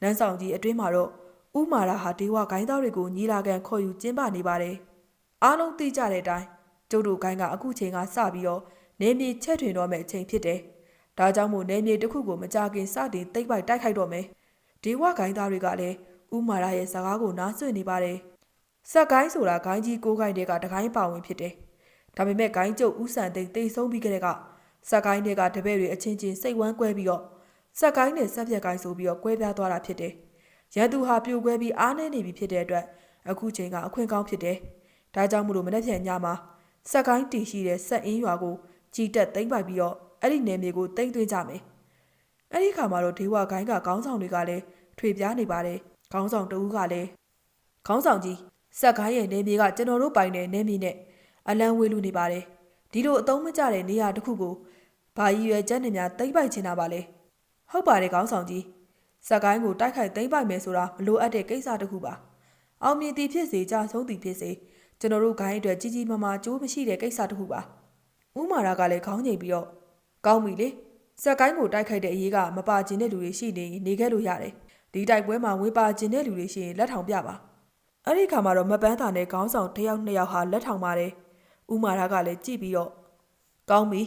နန်းဆောင်ကြီးအတွင်းမှာတော့ဥမာရာဟာဒေဝကိုင်းသားတွေကိုညီလာခံခေါ်ယူကျင်းပနေပါတယ်အားလုံးသိကြတဲ့အတိုင်းကျုပ်တို့ကိုင်းကအခုချိန်ကစပြီးတော့နေမြေချက်ထွင်တော့မဲ့အချိန်ဖြစ်တယ်ဒါကြောင့်မို့နေမြေတစ်ခုကိုမကြခင်စတင်တိတ်ပိုက်တိုက်ခိုက်တော့မယ်ဒေဝကိုင်းသားတွေကလည်းဥမာရာရဲ့စကားကိုနားဆွင့်နေပါတယ် ဆက်ကိုင်းဆိုတာဂိုင်းကြီးကိုးကိုင်းတွေကတကိုင်းပါဝင်ဖြစ်တယ်။ဒါပေမဲ့ဂိုင်းကျုပ်ဥဆန်သိန်းတိတ်ဆုံးပြီးကြတဲ့ကဆက်ကိုင်းတွေကတပည့်တွေအချင်းချင်းစိတ်ဝမ်းကွဲပြီးတော့ဆက်ကိုင်းနဲ့ဆက်ပြက်ကိုင်းဆိုပြီးတော့ကွဲပြားသွားတာဖြစ်တယ်။ရန်သူဟာပြိုကွဲပြီးအားနည်းနေပြီဖြစ်တဲ့အတွက်အခုချိန်ကအခွင့်ကောင်းဖြစ်တယ်။ဒါကြောင့်မလို့မနေ့ပြန်ညမှာဆက်ကိုင်းတီရှိတဲ့ဆက်အင်းရွာကိုကြီးတက်သိမ့်ပိုက်ပြီးတော့အဲ့ဒီနယ်မြေကိုသိမ့်သွင်းကြမယ်။အဲ့ဒီခါမှာတော့ဒေဝဂိုင်းကခေါင်းဆောင်တွေကလည်းထွေပြားနေပါတယ်။ခေါင်းဆောင်တဦးကလည်းခေါင်းဆောင်ကြီး စက်ကိုင်းရဲ့နေမြေကကျွန်တော်တို့ပိုင်တဲ့နေမြေနဲ့အလံဝေးလူနေပါတယ်ဒီလိုအသုံးမကျတဲ့နေရာတစ်ခုကိုဘာကြီးရွယ်ချက်နေများတိမ့်ပိုက်ချင်တာပါလဲဟုတ်ပါတယ်ခေါင်းဆောင်ကြီးစက်ကိုင်းကိုတိုက်ခိုက်သိမ်းပိုက်မယ်ဆိုတာမလိုအပ်တဲ့ကိစ္စတစ်ခုပါအောင်မြင်သည်ဖြစ်စေကြာဆုံးသည်ဖြစ်စေကျွန်တော်တို့ဂိုင်းအတွက်ကြီးကြီးမားမားကြိုးမရှိတဲ့ကိစ္စတစ်ခုပါဥမာရာကလည်းခေါင်းငိတ်ပြီးတော့ကောင်းပြီလေစက်ကိုင်းကိုတိုက်ခိုက်တဲ့အရေးကမပါကျင်တဲ့လူတွေရှိနေရင်နေခဲ့လို့ရတယ်ဒီတိုက်ပွဲမှာဝင်ပါကျင်တဲ့လူတွေရှိရင်လက်ထောင်ပြပါ အဲ့ဒီခါမှာတော့မပန်းတာနဲ့ခေါင်းဆောင်တစ်ယောက်နှစ်ယောက်ဟာလက်ထောင်ပါတယ်ဥမာရာကလည်းကြည့်ပြီးတော့ကောင်းပြီ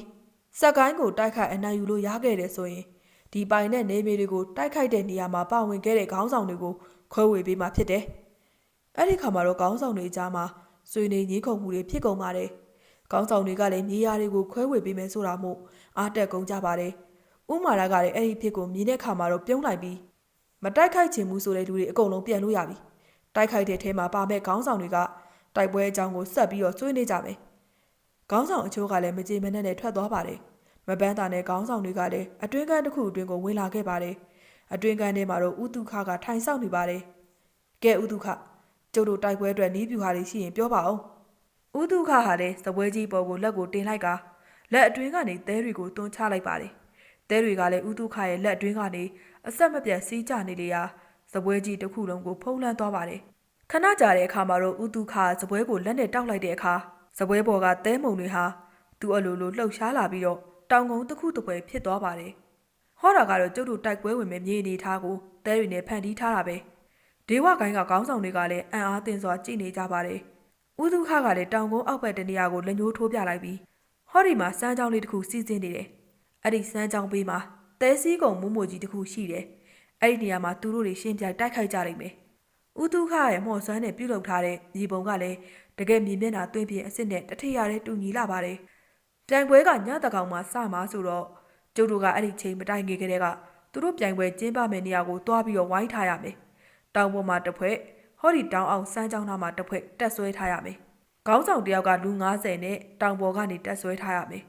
စက်ကိုင်းကိုတိုက်ခိုက်အနိုင်ယူလို့ရခဲ့တယ်ဆိုရင်ဒီပိုင်တဲ့နေမေတွေကိုတိုက်ခိုက်တဲ့နေရာမှာပါဝင်ခဲ့တဲ့ခေါင်းဆောင်တွေကိုခွဲဝေပေးမှဖြစ်တယ်အဲ့ဒီခါမှာတော့ခေါင်းဆောင်တွေအကြားမှာဆွေနေညှိခုံမှုတွေဖြစ်ကုန်ပါတယ်ခေါင်းဆောင်တွေကလည်းမြေယာတွေကိုခွဲဝေပေးမယ်ဆိုတာမို့အားတက်ကုန်ကြပါတယ်ဥမာရာကလည်းအဲ့ဒီဖြစ်ကိုမြင်တဲ့ခါမှာတော့ပြုံးလိုက်ပြီးမတိုက်ခိုက်ချင်ဘူးဆိုတဲ့လူတွေအကုန်လုံးပြန်လို့ရပြီ တိုက်ခိုက်တဲ့ထဲမှာပါမဲ့ခေါင်းဆောင်တွေကတိုက်ပွဲအကြောင်းကိုဆက်ပြီးတော့ဆွေးနေကြမယ်ခေါင်းဆောင်အချို့ကလည်းမကြေမနက်နဲ့ထွက်သွားပါတယ်မပန်းတာနဲ့ခေါင်းဆောင်တွေကလည်းအတွင်းကန်းတစ်ခုအတွင်းကိုဝင်လာခဲ့ပါတယ်အတွင်းကန်းထဲမှာတော့ဥတုခကထိုင်ဆောင်နေပါတယ်ကဲဥတုခကျုပ်တို့တိုက်ပွဲအတွက်နီးပြူဟာတွေရှိရင်ပြောပါအောင်ဥတုခဟာလည်းစပွဲကြီးပေါ်ကိုလက်ကိုတင်လိုက်ကလက်အတွင်းကနေသဲတွေကိုတွန်းချလိုက်ပါတယ်သဲတွေကလည်းဥတုခရဲ့လက်အတွင်းကနေအဆက်မပြတ်စီးကျနေလေရာ စပွဲကြီးတစ်ခုလုံးကိုဖုံးလွှမ်းသွားပါတယ်ခဏကြာတဲ့အခါမှာတော့ဥတုခစပွဲကိုလက်နဲ့တောက်လိုက်တဲ့အခါစပွဲပေါ်ကသဲမုံတွေဟာသူ့အလိုလိုလှုပ်ရှားလာပြီးတော့တောင်ကုန်းတစ်ခုတစ်ပွဲဖြစ်သွားပါတယ်ဟောတာကတော့ကျုပ်တို့တိုက်ပွဲဝင်မဲ့မြေအနေထားကိုသဲတွေနဲ့ဖန်တီးထားတာပဲဒေဝကိုင်းကခေါင်းဆောင်တွေကလည်းအံ့အားသင့်စွာကြည်နေကြပါတယ်ဥဒုခကလည်းတောင်ကုန်းအောက်ဘက်တနေရာကိုလက်ညှိုးထိုးပြလိုက်ပြီးဟောဒီမှာစမ်းကြောင်းလေးတစ်ခုစီးစင်းနေတယ်အဲ့ဒီစမ်းကြောင်းဘေးမှာသဲစည်းကုံမူးမို့ကြီးတစ်ခုရှိတယ် အဲ့ဒီနေရာမှာသူတို့တွေရှင်းပြတိုက်ခိုက်ကြလိမ့်မယ်ဥဒုခရဲ့မော်ဆွမ်းနဲ့ပြုတ်လုထားတဲ့မြေပုံကလည်းတကယ်မြင်မျက်နှာတွင်းပြင်းအစ်စ်နဲ့တထရတဲ့တူညီလာပါတယ်ပြိုင်ပွဲကညတကောင်မှစမှာဆိုတော့ကျုပ်တို့ကအဲ့ဒီချိန်မတိုင်ခင်ကတည်းကသူတို့ပြိုင်ပွဲကျင်းပမယ့်နေရာကိုတွားပြီးတော့ဝိုင်းထားရမယ်တောင်ပေါ်မှာတစ်ဖွဲ့ဟောဒီတောင်အောင်စမ်းကြောင်းသားမှာတစ်ဖွဲ့တက်ဆွဲထားရမယ်ခေါင်းဆောင်တယောက်ကလူ90နဲ့တောင်ပေါ်ကနေတက်ဆွဲထားရမယ်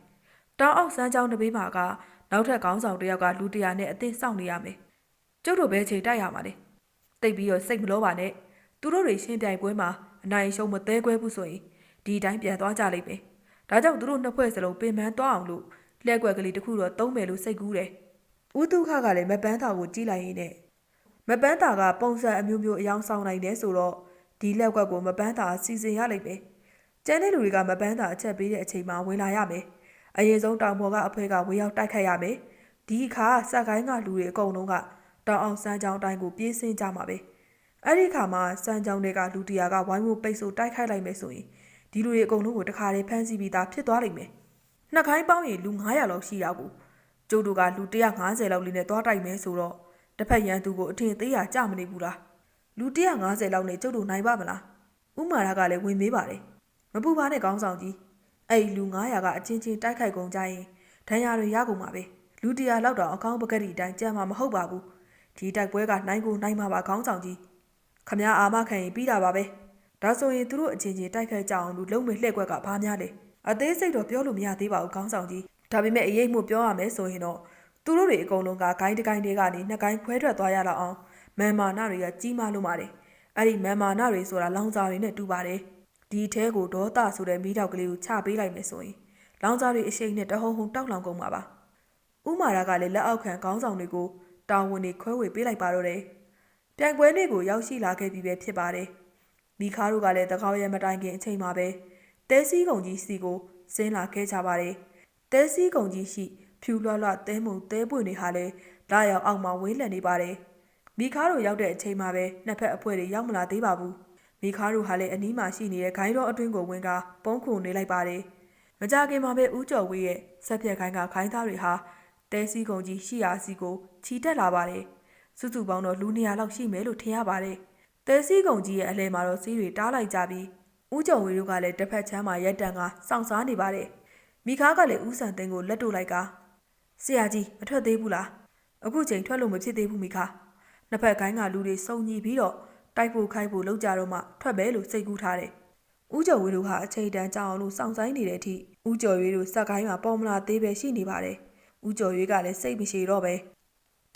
တောင်အောင်စမ်းကြောင်းတစ်ပေးမှာကနောက်ထပ်ခေါင်းဆောင်တယောက်ကလူ100နဲ့အသင်းစောင့်နေရမယ် ကျုပ်တို့ဘဲချိန်တိုက်ရမှာလေတိတ်ပြီးတော့စိတ်မလို့ပါနဲ့သူတို့တွေရှင်းပြိုင်ပွဲမှာအနိုင်ရှုံးမသေးခွဲဘူးဆိုရင်ဒီတိုင်းပြန်သွားကြလိမ့်မယ်ဒါကြောင့်သူတို့နှစ်ဖွဲ့စလုံးပင်ပန်းသွားအောင်လို့လက်ွက်ကလေးတစ်ခုတော့သုံးမယ်လို့စိတ်ကူးတယ်ဦးတုခကလည်းမပန်းတာကိုကြည့်လိုက်ရင်းနဲ့မပန်းတာကပုံစံအမျိုးမျိုးအယောင်ဆောင်နိုင်တယ်ဆိုတော့ဒီလက်ွက်ကိုမပန်းတာစီစဉ်ရလိမ့်မယ်ကျန်တဲ့လူတွေကမပန်းတာအချက်ပေးတဲ့အချိန်မှာဝင်လာရမယ်အရင်ဆုံးတောင်ပေါ်ကအဖွဲကဝေရောက်တိုက်ခတ်ရမယ်ဒီအခါစက်ကိုင်းကလူတွေအကုန်လုံးက တောင်အောင်စမ်းကြောင်းတိုင်းကိုပြေးဆင်းကြမှာပဲအဲ့ဒီခါမှာစမ်းကြောင်းတွေကလူတရာကဝိုင်းဝန်းပိတ်ဆို့တိုက်ခိုက်လိုက်မယ်ဆိုရင်ဒီလူတွေအကုန်လုံးကိုတခါတည်းဖမ်းဆီးပြီးသားဖြစ်သွားလိမ့်မယ်နှစ်ခိုင်းပေါင်းရင်လူ900လောက်ရှိတာကိုကျုပ်တို့ကလူ150လောက်လေးနဲ့သွားတိုက်မယ်ဆိုတော့တစ်ဖက်ရန်သူကိုအထင်သေးရကြမနေဘူးလားလူ150လောက်နဲ့ကျုပ်တို့နိုင်ပါမလားဥမာရကလည်းဝင်မေးပါတယ်မပူပါနဲ့ကောင်းဆောင်ကြီးအဲ့ဒီလူ900ကအချင်းချင်းတိုက်ခိုက်ကုန်ကြရင်ဒဏ်ရာတွေရကုန်ပါပဲလူ100လောက်တော့အကောင်းပကတိအတိုင်းကြံမှာမဟုတ်ပါဘူး ဒီတိုက်ပွဲကနိုင်ကိုနိုင်မှာပါကောင်းဆောင်ကြီးခမ ्या အာမခံရင်ပြီးတာပါပဲဒါဆိုရင်သူတို့အချင်းချင်းတိုက်ခိုက်ကြအောင်လို့လုံးမေလှည့်ကွက်ကဘာများလဲအသေးစိတ်တော့ပြောလို့မရသေးပါဘူးကောင်းဆောင်ကြီးဒါပေမဲ့အရေးမှုပြောရမယ်ဆိုရင်တော့သူတို့တွေအကုန်လုံးကဂိုင်းတကိုင်းတွေကနေနှစ်ကိုင်းခွဲထွက်သွားရတော့အောင်မန်မာနာတွေကကြီးမားလို့ပါတယ်အဲ့ဒီမန်မာနာတွေဆိုတာလောင်စာတွေနဲ့တူပါတယ်ဒီအဲကိုဒေါသဆိုတဲ့မိတောက်ကလေးကိုချပေးလိုက်မယ်ဆိုရင်လောင်စာတွေအရှိန်နဲ့တဟုံဟုံတောက်လောင်ကုန်မှာပါဥမာရာကလည်းလက်အောက်ခံခေါင်းဆောင်တွေကို တာဝန်တွေခွဲဝေပေးလိုက်ပါတော့တယ်ပြိုင်ပွဲနေ့ကိုရောက်ရှိလာခဲ့ပြီပဲဖြစ်ပါတယ်မိခါတို့ကလည်းတကောက်ရဲမတိုင်ခင်အချိန်မှာပဲတဲစည်းကုံကြီးစီကိုဆင်းလာခဲ့ကြပါတယ်တဲစည်းကုံကြီးရှိဖြူလွှတ်လွှတ်တဲမှုတဲပွင့်တွေဟာလည်းလာရောက်အောက်မှာဝေးလံနေပါတယ်မိခါတို့ရောက်တဲ့အချိန်မှာပဲနှစ်ဖက်အဖွဲ့တွေရောက်မလာသေးပါဘူးမိခါတို့ဟာလည်းအနီးမှာရှိနေတဲ့ဂိုင်းတော်အတွင်းကိုဝင်ကပုံခုနေလိုက်ပါတယ်မကြခင်မှာပဲဦးကျော်ဝေးရဲ့ဆက်ပြက်ခိုင်းကခိုင်းသားတွေဟာ တဲစည်းကုံကြီးရှိရာစီကိုခြီတက်လာပါတယ်စုစုပေါင်းတော့လူ200လောက်ရှိမယ်လို့ထင်ရပါတယ်တဲစည်းကုံကြီးရဲ့အလဲမှာတော့စီးတွေတားလိုက်ကြပြီးဦးကျော်ဝေတို့ကလည်းတစ်ဖက်ချမ်းမှာရက်တန်ကစောင့်စားနေပါတယ်မိခါကလည်းဦးဆန်သိန်းကိုလက်တို့လိုက်ကဆရာကြီးမထွက်သေးဘူးလားအခုချိန်ထွက်လို့မဖြစ်သေးဘူးမိခါနှစ်ဖက်ကိုင်းကလူတွေစုံညီပြီးတော့တိုက်ဖို့ခိုက်ဖို့လောက်ကြတော့မှထွက်ပဲလို့စိတ်ကူးထားတယ်ဦးကျော်ဝေတို့ဟာအချိန်တန်ကြောင်အောင်လို့စောင့်ဆိုင်နေတဲ့အထိဦးကျော်ရွေးတို့စက်ကိုင်းမှာပေါ်မလာသေးပဲရှိနေပါတယ် ဦးကျော်ရွေးကလည်းစိတ်မရှိတော့ပဲ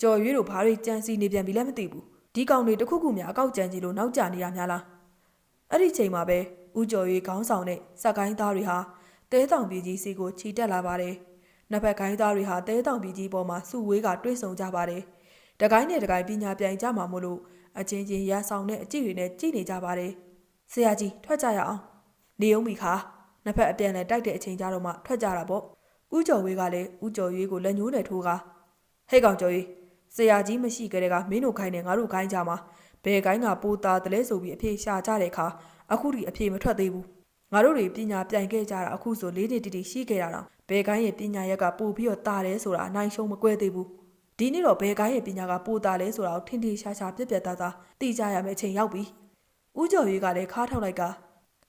ကျော်ရွေးတို့ဘာတွေကြံစီနေပြန်ပြီလဲမသိဘူးဒီကောင်တွေတခုခုများအကောက်ကြံကြီးလို့နောက်ကျနေတာများလားအဲ့ဒီချိန်မှာပဲဦးကျော်ရွေးခေါင်းဆောင်တဲ့စက်ကိုင်းသားတွေဟာတဲတောင်ပြည်ကြီးစီကိုခြိတက်လာပါတယ်နှစ်ဖက်ခိုင်းသားတွေဟာတဲတောင်ပြည်ကြီးပေါ်မှာစုဝေးကတွေ့ဆုံကြပါတယ်တကိုင်းနဲ့တကိုင်းပညာပြိုင်ကြမှာမို့လို့အချင်းချင်းရန်ဆောင်တဲ့အကြည့်တွေနဲ့ကြည့်နေကြပါတယ်ဆရာကြီးထွက်ကြရအောင်နေအောင်မိခါနှစ်ဖက်အပြန်နဲ့တိုက်တဲ့အချိန်ကြတော့မှထွက်ကြတာပေါ့ ဦးကျော်ဝေးကလည်းဦးကျော်ရွေးကိုလက်ညှိုးနဲ့ထိုးကဟဲ့ကောင်ကျော်ရွေးဆရာကြီးမရှိကြတဲ့ကမင်းတို့ခိုင်းနေငါတို့ခိုင်းကြမှာဘယ်ကိုင်းကပိုးသားတလဲဆိုပြီးအဖေရှာကြတဲ့ခါအခုထိအဖေမထွက်သေးဘူးငါတို့တွေပညာပြိုင်ခဲ့ကြတာအခုဆိုလေးနှစ်တီတီရှိခဲ့တာတော့ဘယ်ကိုင်းရဲ့ပညာရက်ကပို့ပြီးတော့တာတယ်ဆိုတာအနိုင်ရှုံးမကွဲသေးဘူးဒီနေ့တော့ဘယ်ကိုင်းရဲ့ပညာကပို့တာလဲဆိုတာကိုထင်ထင်ရှားရှားပြက်ပြက်သားသားသိကြရမယ့်အချိန်ရောက်ပြီဦးကျော်ရွေးကလည်းခါထောက်လိုက်က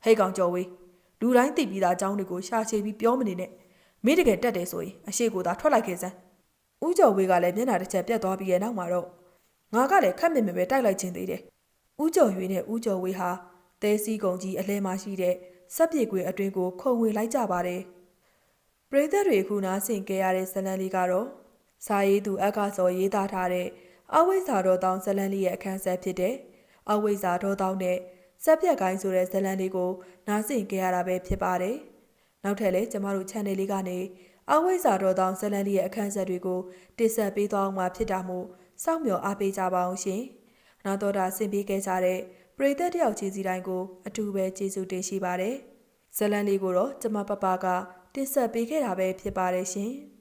ဟဲ့ကောင်ကျော်ဝေးလူတိုင်းသိပြီးသားအကြောင်းတွေကိုရှာချေပြီးပြောမနေနဲ့ မိတကယ်တက်တယ်ဆိုရင်အရှိကိုသာထွက်လိုက်ခဲ့စမ်းဦးကျော်ဝေးကလည်းမျက်နှာတစ်ချက်ပြက်သွားပြီးရဲ့နောက်မှာတော့ငါကလည်းခက်မြင်မြင်ပဲတိုက်လိုက်ခြင်းသေးတယ်ဦးကျော်ရွေနဲ့ဦးကျော်ဝေဟာတဲစီကုံကြီးအလဲမှာရှိတဲ့စက်ပြေကွေအတွင်းကိုခုံဝင်လိုက်ကြပါတယ်။ပရိသတ်တွေခုနာဆင်ကြရတဲ့ဇလန်လေးကတော့စာရေးသူအက္ခစောရေးသားထားတဲ့အဝိဇ္ဇာတော်တောင်ဇလန်လေးရဲ့အခန်းဆက်ဖြစ်တဲ့အဝိဇ္ဇာတော်တောင်နဲ့စက်ပြက်ကိုင်းဆိုတဲ့ဇလန်လေးကိုနားဆင်ကြရတာပဲဖြစ်ပါတယ်။ နောက်ထပ်လည်းကျမတို့ channel လေးကနေအဝိဇ္ဇာတော်တောင်ဇလန်လေးရဲ့အခန်းဆက်တွေကိုတင်ဆက်ပေးသွားအောင်မှာဖြစ်တာမို့စောင့်မျှော်အားပေးကြပါအောင်ရှင်။နာတော်တာဆင်ပေးခဲ့ကြတဲ့ပရိသတ်တယောက်ချင်းစီတိုင်းကိုအထူးပဲကျေးဇူးတင်ရှိပါတယ်။ဇလန်လေးကိုတော့ကျမပပကတင်ဆက်ပေးခဲ့တာပဲဖြစ်ပါတယ်ရှင်။